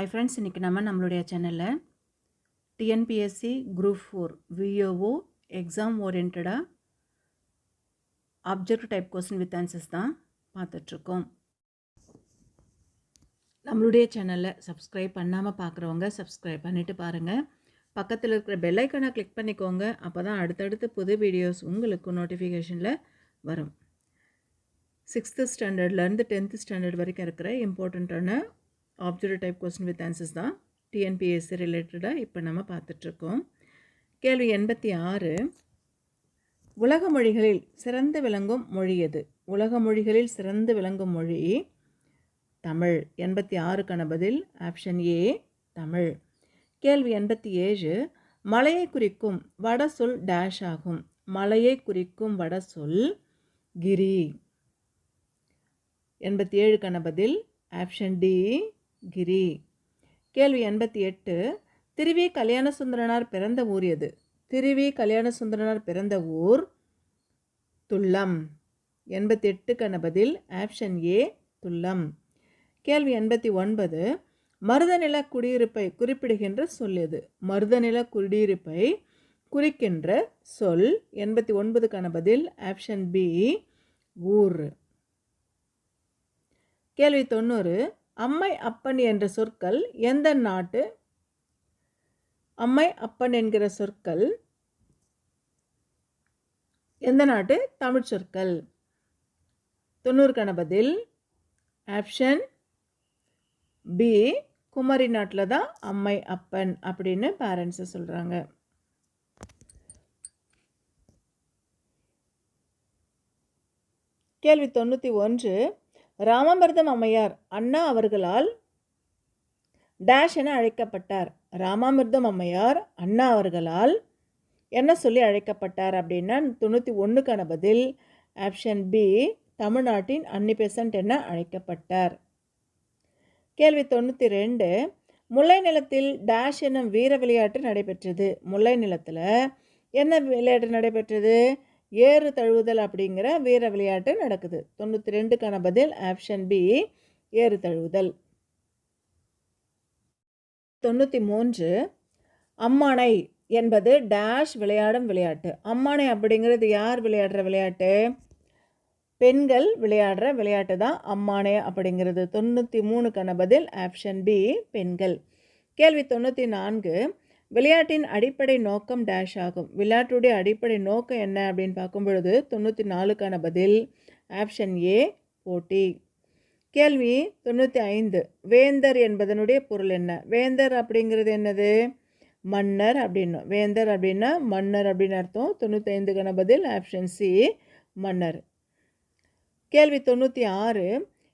ஐ friends இன்றைக்கி நம்ம நம்மளுடைய சேனலில் TNPSC group four VAO exam ஓரியன்டாக object type question with answers தான் பார்த்துட்ருக்கோம். நம்மளுடைய சேனலை சப்ஸ்கிரைப் பண்ணாமல் பார்க்குறவங்க சப்ஸ்கிரைப் பண்ணிவிட்டு பாருங்கள் பக்கத்தில் இருக்கிற பெல்லைக்கனை கிளிக் பண்ணிக்கோங்க. அப்போ தான் அடுத்தடுத்து புது வீடியோஸ் உங்களுக்கு நோட்டிஃபிகேஷனில் வரும். சிக்ஸ்த்து ஸ்டாண்டர்ட்லேருந்து டென்த்து ஸ்டாண்டர்ட் வரைக்கும் இருக்கிற இம்பார்ட்டண்ட்டான object type question with answers தான். டிஎன்பிஎஸ்சி ரிலேட்டடாக இப்போ நம்ம பார்த்துட்ருக்கோம். கேள்வி எண்பத்தி ஆறு. உலக மொழிகளில் சிறந்து விளங்கும் மொழி எது? உலக மொழிகளில் சிறந்து விளங்கும் மொழி தமிழ். எண்பத்தி ஆறுக்கான பதில் ஆப்ஷன் ஏ தமிழ். கேள்வி எண்பத்தி ஏழு. மலையை குறிக்கும் வட சொல் டேஷ் ஆகும். மலையை குறிக்கும் வட சொல் கிரி. எண்பத்தி ஏழுக்கான பதில் ஆப்ஷன் டி கிரி. கேள்வி எண்பத்தி எட்டு. திருவி கல்யாண சுந்தரனார் பிறந்த ஊர் எது? திருவி கல்யாண சுந்தரனார் பிறந்த ஊர் துள்ளம். எண்பத்தி எட்டுக்கான பதில் ஆப்ஷன் ஏ துல்லம் கேள்வி எண்பத்தி ஒன்பது. மருதநில குடியிருப்பை குறிப்பிடுகின்ற சொல் எது? மருதநில குடியிருப்பை குறிக்கின்ற சொல் எண்பத்தி ஒன்பதுக்கான பதில் ஆப்ஷன் பி ஊர். கேள்வி தொண்ணூறு. அம்மை அப்பன் என்ற சொற்கள் எந்த நாட்டு? அம்மை அப்பன் என்கிற சொற்கள் எந்த நாட்டு? தமிழ் சொற்கள். தொண்ணூறுக்கான பதில். ஆப்ஷன் பி குமரி நாட்டில் தான் அம்மை அப்பன் அப்படின்னு பேரண்ட்ஸு சொல்கிறாங்க கேள்வி தொண்ணூற்றி ஒன்று. ராமாமிர்தம் அம்மையார் அண்ணா அவர்களால் டேஷ் என அழைக்கப்பட்டார். ராமாமிர்தம் அம்மையார் அண்ணா அவர்களால் என்ன சொல்லி அழைக்கப்பட்டார் அப்படின்னா தொண்ணூற்றி ஒன்றுக்கான பதில் ஆப்ஷன் பி தமிழ்நாட்டின் அன்னிபெசன்ட் என அழைக்கப்பட்டார். கேள்வி தொண்ணூற்றி ரெண்டு முல்லை நிலத்தில் டேஷ் எனும் வீர விளையாட்டு நடைபெற்றது. முல்லை நிலத்தில் என்ன விளையாட்டு நடைபெற்றது? ஏறு தழுவுதல் அப்படிங்கிற வீர விளையாட்டு நடக்குது. தொண்ணூற்றி ரெண்டுக்கான பதில் ஆப்ஷன் பி ஏறு தழுவுதல். தொண்ணூற்றி மூன்று அம்மானை என்பது டேஷ் விளையாடும் விளையாட்டு. அம்மானை அப்படிங்கிறது யார் விளையாடுற விளையாட்டு? பெண்கள் விளையாடுற விளையாட்டு தான் அம்மானே அப்படிங்கிறது. தொண்ணூற்றி மூணுக்கான பதில் ஆப்ஷன் பி பெண்கள். கேள்வி தொண்ணூற்றி நான்கு விளையாட்டின் அடிப்படை நோக்கம் டேஷ் ஆகும். விளையாட்டுடைய அடிப்படை நோக்கம் என்ன அப்படின்னு பார்க்கும் பொழுது தொண்ணூற்றி நாலுக்கான பதில் ஆப்ஷன் ஏ போட்டி. கேள்வி தொண்ணூற்றி ஐந்து வேந்தர் என்பதனுடைய பொருள் என்ன? வேந்தர் அப்படிங்கிறது என்னது? மன்னர் அப்படின்னு. வேந்தர் அப்படின்னா மன்னர் அப்படின்னு அர்த்தம். தொண்ணூற்றி ஐந்துக்கான பதில் ஆப்ஷன் சி மன்னர். கேள்வி தொண்ணூற்றி ஆறு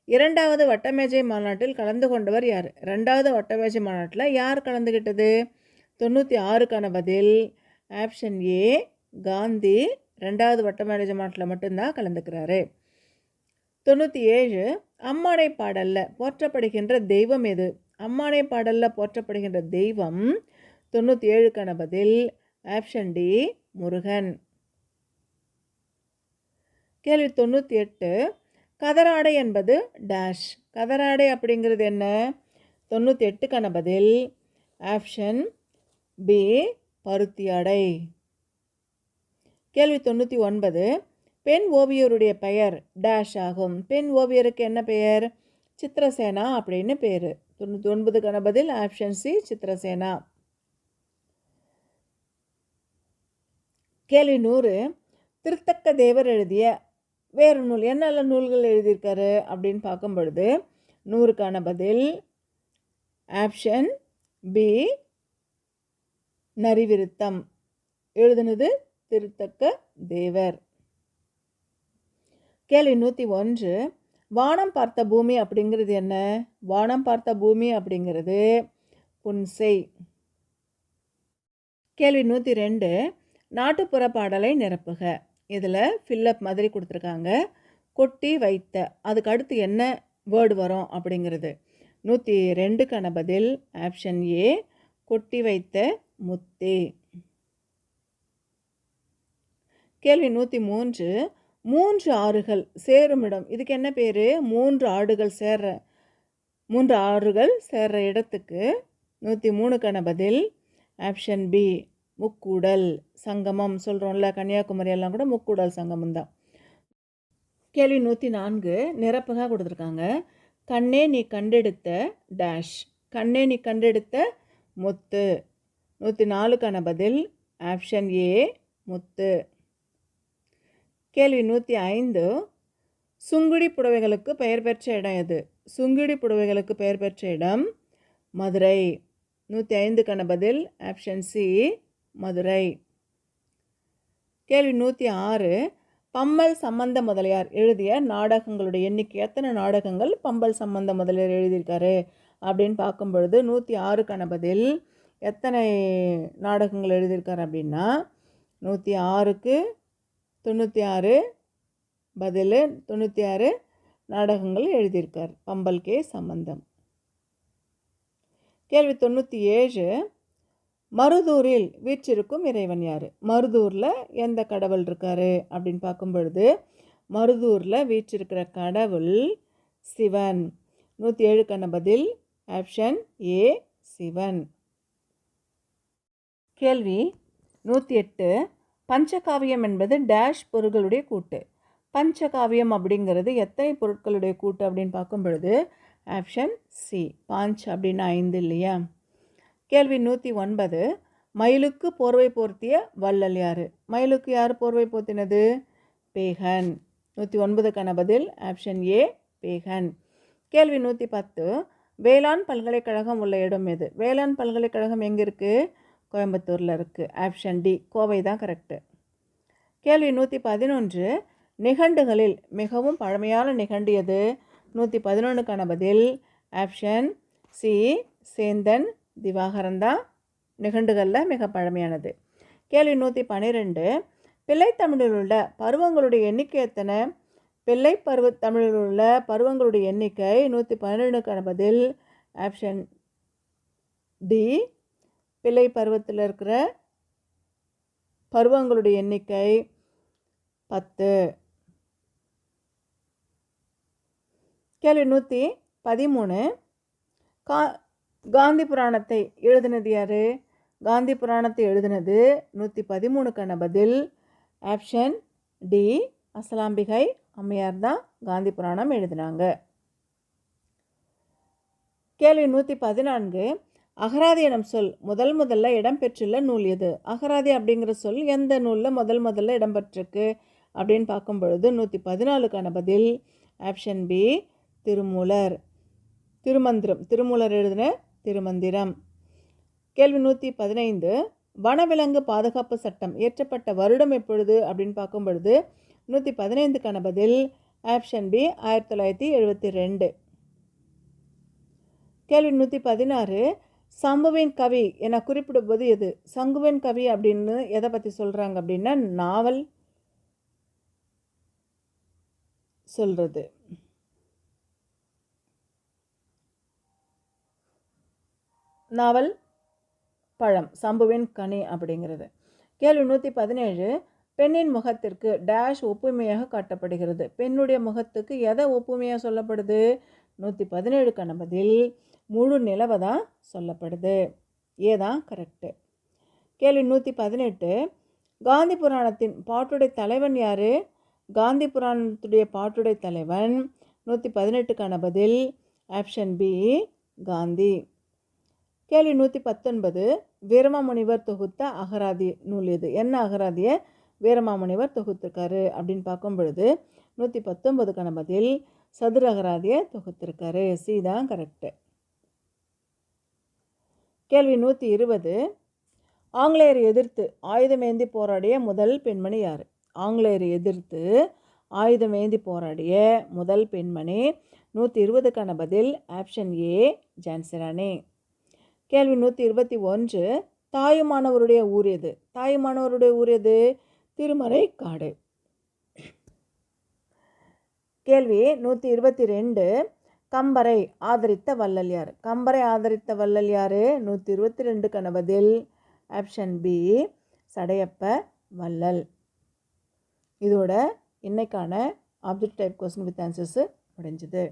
இரண்டாவது வட்டமேஜை மாநாட்டில் கலந்து கொண்டவர் யார்? ரெண்டாவது வட்டமேஜை மாநாட்டில் யார் கலந்துக்கிட்டது தொண்ணூற்றி ஆறுக்கான பதில். ஆப்ஷன் ஏ காந்தி ரெண்டாவது வட்ட மேனேஜ்மெண்ட்டில் மட்டும்தான் கலந்துக்கிறாரு. தொண்ணூற்றி ஏழு அம்மானை பாடலில் போற்றப்படுகின்ற தெய்வம் எது? அம்மானை பாடலில் போற்றப்படுகின்ற தெய்வம் தொண்ணூற்றி ஏழுக்கான பதில். Option D Murugan. கேள்வி தொண்ணூற்றி எட்டு கதராடை என்பது டேஷ். கதராடை அப்படிங்கிறது என்ன? தொண்ணூற்றி எட்டுக்கான பதில். ஆப்ஷன் பி பருத்தி அடை கேள்வி தொண்ணூற்றி ஒன்பது. பெண் ஓவியருடைய பெயர் டேஷ் ஆகும். பெண் ஓவியருக்கு என்ன பெயர்? சித்திரசேனா அப்படின்னு பேர். தொண்ணூற்றி ஒன்பதுக்கான பதில் ஆப்ஷன் சி சித்திரசேனா. கேள்வி நூறு. திருத்தக்க தேவர் எழுதிய வேறு நூல் என்னென்ன நூல்கள் எழுதியிருக்காரு அப்படின்னு பார்க்கும் பொழுது நூறுக்கான பதில் ஆப்ஷன் பி நரிவிருத்தம். எழுதுனது திருத்தக்க தேவர். கேள்வி நூற்றி ஒன்று. வானம் பார்த்த பூமி அப்படிங்கிறது என்ன? வானம் பார்த்த பூமி அப்படிங்கிறது புன்செய் கேள்வி நூற்றி ரெண்டு. நாட்டுப்புற பாடலை நிரப்புக. இதில் ஃபில்லப் மாதிரி கொடுத்துருக்காங்க. கொட்டி வைத்த. அதுக்கு அடுத்து என்ன வேர்டு வரும் அப்படிங்கிறது. நூற்றி ரெண்டுக்கான பதில் ஆப்ஷன் ஏ கொட்டி வைத்த முத்தே. கேள்வி நூற்றி மூன்று. மூன்று ஆறுகள் சேருமிடம். இதுக்கு என்ன பேர்? மூன்று ஆடுகள் சேர்ற மூன்று ஆறுகள் சேர்ற இடத்துக்கு நூற்றி மூணுக்கான பதில் ஆப்ஷன் பி முக்கூடல் சங்கமம் சொல்கிறோம்ல கன்னியாகுமரி எல்லாம் கூட முக்கூடல் சங்கமம் தான். கேள்வி நூற்றி நான்கு நிரப்புக கொடுத்துருக்காங்க. கண்ணே நீ கண்டெடுத்த டேஷ் கண்ணே நீ கண்டெடுத்த முத்து. நூற்றி நாலுக்கான பதில் ஆப்ஷன் ஏ முத்து. கேள்வி நூற்றி ஐந்து சுங்குடி புடவைகளுக்கு பெயர் பெற்ற இடம் எது? சுங்குடி புடவைகளுக்கு பெயர் பெற்ற இடம் மதுரை. நூற்றி ஐந்துக்கான பதில் ஆப்ஷன் சி மதுரை. கேள்வி நூற்றி ஆறு பம்பல் சம்பந்த முதலியார் எழுதிய நாடகங்களுடைய எண்ணிக்கை எத்தனை நாடகங்கள் பம்பல் சம்பந்த முதலியார் எழுதியிருக்காரு? அப்படின்னு பார்க்கும் பொழுது நூற்றி ஆறுக்கான பதில் எத்தனை நாடகங்கள் எழுதியிருக்காரு அப்படின்னா நூற்றி ஆறுக்கு தொண்ணூற்றி ஆறு பதில் தொண்ணூற்றி ஆறு நாடகங்கள் எழுதியிருக்கார். பம்பல் கே சம்பந்தம். கேள்வி தொண்ணூற்றி ஏழு மருதூரில் வீற்றிருக்கும் இறைவன் யார்? மருதூரில் எந்த கடவுள் இருக்காரு? அப்படின்னு பார்க்கும் பொழுது மருதூரில் வீற்றிருக்கிற கடவுள் சிவன். நூற்றி ஏழுக்கான பதில் ஆப்ஷன் ஏ சிவன். கேள்வி நூற்றி எட்டு பஞ்சகாவியம் என்பது டேஷ் பொருட்களுடைய கூட்டு. பஞ்சகாவியம் அப்படிங்கிறது எத்தனை பொருட்களுடைய கூட்டு அப்படின்னு பார்க்கும் பொழுது ஆப்ஷன் சி பாஞ்ச் அப்படின்னு ஐந்து இல்லையா? கேள்வி நூற்றி ஒன்பது மயிலுக்கு போர்வை போர்த்திய வள்ளல் யார்? மயிலுக்கு யார் போர்வை போர்த்தினது? பேகன். நூற்றி ஒன்பதுக்கான பதில் ஆப்ஷன் ஏ பேகன். கேள்வி நூற்றி பத்து வேளாண் பல்கலைக்கழகம் உள்ள இடம் எது? வேளாண் பல்கலைக்கழகம் எங்கே இருக்குது கோயம்புத்தூரில் இருக்குது ஆப்ஷன் டி கோவை தான் கரெக்டு கேள்வி நூற்றி பதினொன்று. நிகண்டுகளில் மிகவும் பழமையான நிகண்டு எது? நூற்றி பதினொன்றுக்கான பதில் ஆப்ஷன் சி சேந்தன் திவாகரன் தான். நிகண்டுகளில் மிக பழமையானது. கேள்வி நூற்றி பன்னிரெண்டு பிள்ளைத்தமிழில் உள்ள பருவங்களுடைய எண்ணிக்கை எத்தனை? பிள்ளை பருவ தமிழில் உள்ள பருவங்களுடைய எண்ணிக்கை நூற்றி பன்னிரெண்டுக்கான பதில் ஆப்ஷன் டி பிள்ளை பருவத்தில் இருக்கிற பருவங்களுடைய எண்ணிக்கை பத்து. கேள்வி நூற்றி பதிமூணு. கா காந்தி புராணத்தை எழுதினது யார்? காந்தி புராணத்தை எழுதினது நூற்றி பதிமூணுக்கான பதில் ஆப்ஷன் டி அசலாம்பிகை அம்மையார் தான் காந்தி புராணம் எழுதினாங்க. கேள்வி நூற்றி பதினான்கு. அகராதி எனும் சொல். முதல் முதல்ல இடம்பெற்றுள்ள நூல் எது? அகராதி அப்படிங்கிற சொல் எந்த நூலில் முதல் முதல்ல இடம்பெற்றிருக்கு அப்படின்னு பார்க்கும் பொழுது நூற்றி பதினாலுக்கான பதில் ஆப்ஷன் பி திருமூலர். திருமந்திரம். திருமூலர் எழுதின திருமந்திரம். கேள்வி நூற்றி பதினைந்து வனவிலங்கு பாதுகாப்பு சட்டம் இயற்றப்பட்ட வருடம் எப்பொழுது? அப்படின்னு பார்க்கும் பொழுது நூற்றி பதினைந்துக்கான பதில் ஆப்ஷன் பி ஆயிரத்தி தொள்ளாயிரத்தி எழுபத்தி ரெண்டு. கேள்வி நூற்றி பதினாறு சம்புவின் கவி என குறிப்பிடும்போது எது? சங்குவின் கவி அப்படின்னு எதை பற்றி சொல்கிறாங்க அப்படின்னா நாவல் சொல்கிறது நாவல் பழம் சம்புவின் கனி அப்படிங்கிறது. கேள்வி நூற்றி பதினேழு பெண்ணின் முகத்திற்கு டேஷ் ஒப்புமையாக காட்டப்படுகிறது. பெண்ணுடைய முகத்துக்கு எதை ஒப்புமையாக சொல்லப்படுது? நூற்றி பதினேழுக்கான பதில் முழு நிலவை தான் சொல்லப்படுது. ஏதான் கரெக்டு கேள்வி நூற்றி பதினெட்டு. காந்தி புராணத்தின் பாட்டுடைய தலைவன் யார்? காந்தி புராணத்துடைய பாட்டுடைய தலைவன் நூற்றி பதினெட்டுக்கான பதில் ஆப்ஷன் பி காந்தி. கேள்வி நூற்றி பத்தொன்பது. வீரமாமுனிவர் தொகுத்த அகராதி நூல் இது என்ன அகராதியை வீரமாமுனிவர் தொகுத்திருக்காரு அப்படின்னு பார்க்கும் பொழுது நூற்றி பத்தொன்பதுக்கான பதில் சதுர அகராதியை தொகுத்திருக்காரு. சி தான் கரெக்டு கேள்வி நூற்றி இருபது. ஆங்கிலேயர் எதிர்த்து ஆயுதமேந்தி போராடிய முதல் பெண்மணி யார்? ஆங்கிலேயர் எதிர்த்து ஆயுதமேந்தி போராடிய முதல் பெண்மணி. நூற்றி இருபதுக்கான பதில் ஆப்ஷன் ஏ ஜான்சிராணி கேள்வி நூற்றி இருபத்தி ஒன்று. தாயுமானவருடைய ஊர் எது? தாயுமானவருடைய ஊர் எது? திருமறை காடு. கேள்வி நூற்றி இருபத்தி ரெண்டு. கம்பரை ஆதரித்த வள்ளல் யார் கம்பரை ஆதரித்த வள்ளல் யார் நூற்றி இருபத்தி ரெண்டுக்கான பதில் ஆப்ஷன் பி சடையப்ப வள்ளல். இதோட இன்றைக்கான object type question with answers முடிஞ்சுது.